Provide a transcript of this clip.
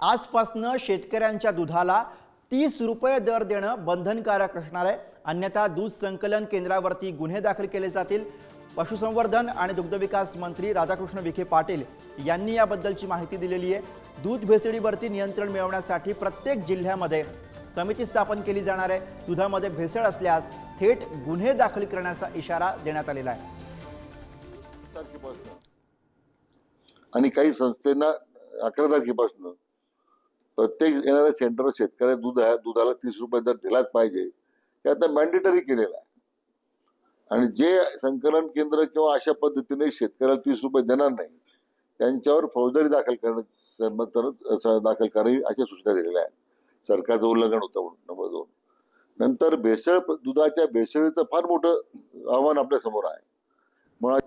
आजपासनं शेतकऱ्यांच्या दुधाला तीस रुपये दर देणं बंधनकारक असणार आहे. अन्यथा दूध संकलन केंद्रावरती गुन्हे दाखल केले जातील. पशुसंवर्धन आणि दुग्धविकास मंत्री राधाकृष्ण विखे पाटील यांनी याबद्दलची माहिती दिलेली आहे. दूध भेसळीवरती नियंत्रण मिळवण्यासाठी प्रत्येक जिल्ह्यामध्ये समिती स्थापन केली जाणार आहे. दुधामध्ये भेसळ असल्यास थेट गुन्हे दाखल करण्याचा इशारा देण्यात आलेला आहे. आणि काही संस्थेना अकरा तारखेपासून. प्रत्येक येणाऱ्या सेंटरवर शेतकऱ्या दूध आहे दुधाला तीस रुपये दर दिलाच पाहिजे. हे आता मॅन्डेटरी केलेलं आहे. आणि जे संकलन केंद्र किंवा अशा पद्धतीने शेतकऱ्याला तीस रुपये देणार नाही त्यांच्यावर फौजदारी दाखल करणं दाखल करावी अशा सूचना दिलेल्या आहेत. सरकारचं उल्लंघन होतं म्हणून नंबर दोन. नंतर भेसळ दुधाच्या भेसळीचं फार मोठं आव्हान आपल्यासमोर आहे. मुळात